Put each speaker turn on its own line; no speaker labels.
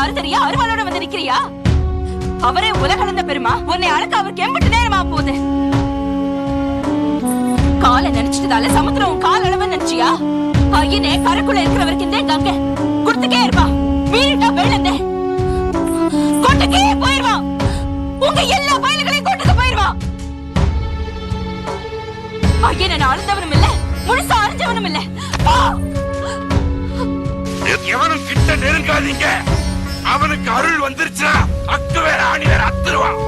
தருதறியா அருவாளோட வந்து நிக்கிறியா அவரே உலகளந்த பெருமா உன்னை அழக்க அவர் கெம்பிட்டு நேரமா போகுது. காலை நினைச்சிட்டதால சமுத்திரம் கால் அளவு நினைச்சியா? ஐயனே கரைக்குள்ள இருக்கிறவருக்கு இந்த கங்கை கொடுத்துக்கே இருப்பா. மீறிட்டா வெள்ளந்தே கொண்டுக்கே போயிருவான் உங்க எல்லா பயல்களையும் கொண்டுக்கு போயிருவான் ஐயனை நான் அழுந்தவனும் இல்ல முழுசா அறிஞ்சவனும் இல்ல.
எவனும் கிட்ட நெருங்காதீங்க. அவனுக்கு அருள் வந்துருச்சுன்னா அக்கு வேற ஆணி வேற அத்துருவான்.